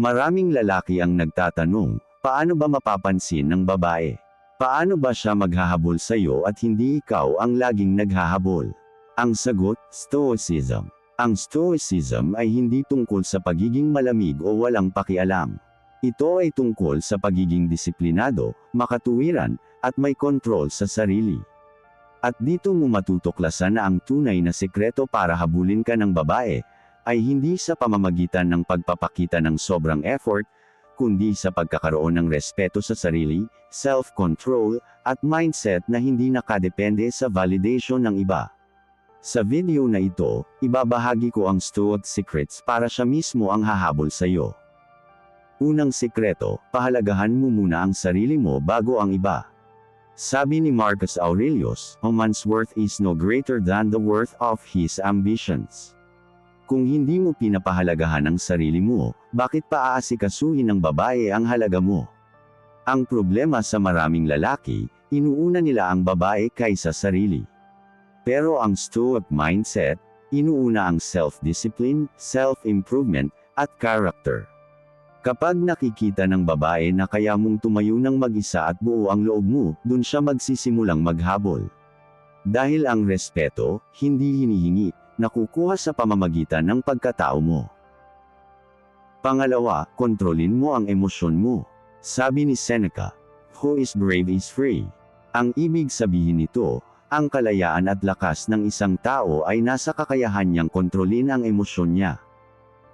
Maraming lalaki ang nagtatanong, paano ba mapapansin ng babae? Paano ba siya maghahabol sa iyo at hindi ikaw ang laging naghahabol? Ang sagot, Stoicism. Ang Stoicism ay hindi tungkol sa pagiging malamig o walang pakialam. Ito ay tungkol sa pagiging disiplinado, makatuwiran, at may kontrol sa sarili. At dito mo matutuklasan na ang tunay na sekreto para habulin ka ng babae, ay hindi sa pamamagitan ng pagpapakita ng sobrang effort, kundi sa pagkakaroon ng respeto sa sarili, self-control, at mindset na hindi nakadepende sa validation ng iba. Sa video na ito, ibabahagi ko ang Stoic Secrets para siya mismo ang hahabol sa iyo. Unang sikreto, pahalagahan mo muna ang sarili mo bago ang iba. Sabi ni Marcus Aurelius, a man's worth is no greater than the worth of his ambitions. Kung hindi mo pinapahalagahan ang sarili mo, bakit pa aasikasuhin ng babae ang halaga mo? Ang problema sa maraming lalaki, inuuna nila ang babae kaysa sarili. Pero ang Stoic mindset, inuuna ang self-discipline, self-improvement, at character. Kapag nakikita ng babae na kaya mong tumayo ng mag-isa at buo ang loob mo, dun siya magsisimulang maghabol. Dahil ang respeto, hindi hinihingi, nakukuha sa pamamagitan ng pagkatao mo. Pangalawa, kontrolin mo ang emosyon mo. Sabi ni Seneca, Who is brave is free. Ang ibig sabihin nito, ang kalayaan at lakas ng isang tao ay nasa kakayahan niyang kontrolin ang emosyon niya.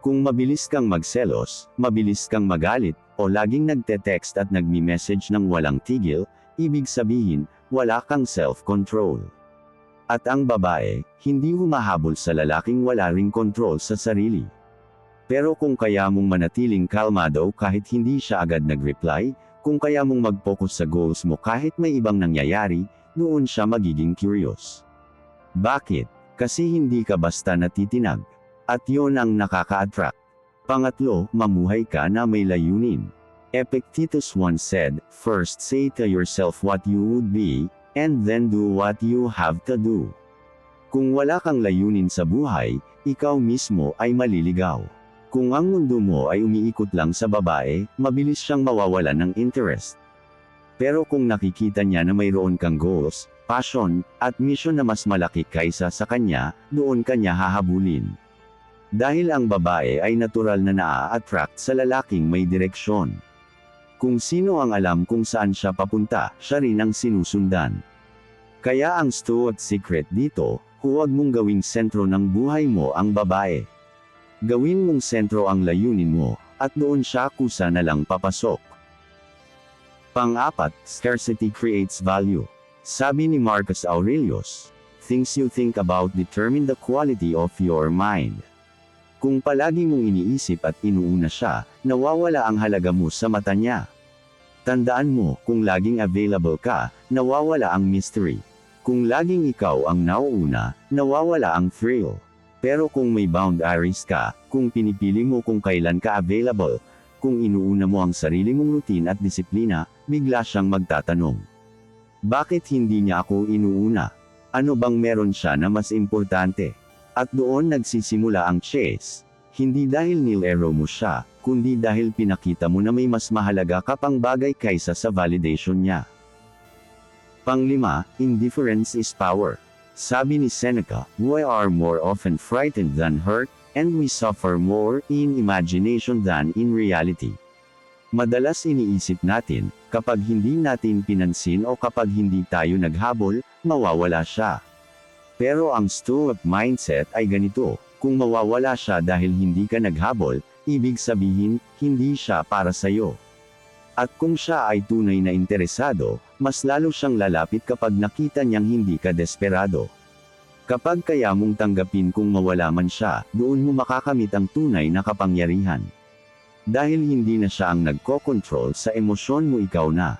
Kung mabilis kang magselos, mabilis kang magalit, o laging nagte-text at nagmi-message ng walang tigil, ibig sabihin, wala kang self-control. At ang babae, hindi humahabol sa lalaking wala ring control sa sarili. Pero kung kaya mong manatiling kalmado kahit hindi siya agad nag-reply, kung kaya mong mag-focus sa goals mo kahit may ibang nangyayari, noon siya magiging curious. Bakit? Kasi hindi ka basta natitinag. At yon ang nakaka-attract. Pangatlo, mamuhay ka na may layunin. Epictetus once said, First say to yourself what you would be, and then do what you have to do. Kung wala kang layunin sa buhay, ikaw mismo ay maliligaw. Kung ang mundo mo ay umiikot lang sa babae, mabilis siyang mawawalan ng interest. Pero kung nakikita niya na mayroon kang goals, passion, at mission na mas malaki kaysa sa kanya, doon kanya hahabulin. Dahil ang babae ay natural na naa-attract sa lalaking may direksyon. Kung sino ang alam kung saan siya papunta, siya rin ang sinusundan. Kaya ang Stoic secret dito, huwag mong gawing sentro ng buhay mo ang babae. Gawin mong sentro ang layunin mo, at doon siya kusa na lang papasok. Pang-apat, scarcity creates value. Sabi ni Marcus Aurelius, things you think about determine the quality of your mind. Kung palagi mong iniisip at inuuna siya, nawawala ang halaga mo sa mata niya. Tandaan mo, kung laging available ka, nawawala ang mystery. Kung laging ikaw ang nauuna, nawawala ang thrill. Pero kung may boundaries ka, kung pinipili mo kung kailan ka available, kung inuuna mo ang sarili mong routine at disiplina, bigla siyang magtatanong. Bakit hindi niya ako inuuna? Ano bang meron siya na mas importante? At doon nagsisimula ang chase. Hindi dahil nilero mo siya, kundi dahil pinakita mo na may mas mahalaga ka pang bagay kaysa sa validation niya. Panglima, indifference is power. Sabi ni Seneca, we are more often frightened than hurt, and we suffer more in imagination than in reality. Madalas iniisip natin, kapag hindi natin pinansin o kapag hindi tayo naghabol, mawawala siya. Pero ang Stoic mindset ay ganito, kung mawawala siya dahil hindi ka naghabol, ibig sabihin, hindi siya para sa'yo. At kung siya ay tunay na interesado, mas lalo siyang lalapit kapag nakita niyang hindi ka desperado. Kapag kaya mong tanggapin kung mawala man siya, doon mo makakamit ang tunay na kapangyarihan. Dahil hindi na siya ang nagko-control sa emosyon mo ikaw na.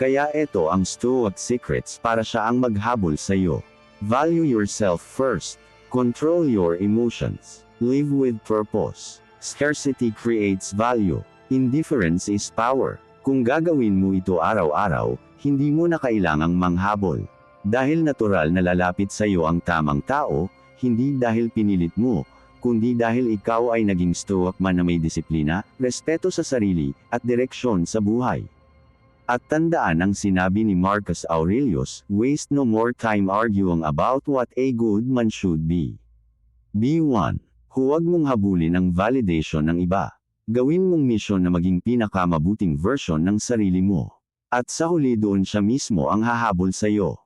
Kaya ito ang Stoic Secrets para siya ang maghabol sa iyo. Value yourself first. Control your emotions. Live with purpose. Scarcity creates value. Indifference is power. Kung gagawin mo ito araw-araw, hindi mo na kailangang manghabol. Dahil natural na lalapit sa iyo ang tamang tao, hindi dahil pinilit mo, kundi dahil ikaw ay naging stoic man na may disiplina, respeto sa sarili, at direksyon sa buhay. At tandaan ang sinabi ni Marcus Aurelius, waste no more time arguing about what a good man should be. B1. Huwag mong habulin ang validation ng iba. Gawin mong misyon na maging pinakamabuting version ng sarili mo. At sa huli doon siya mismo ang hahabol sa iyo.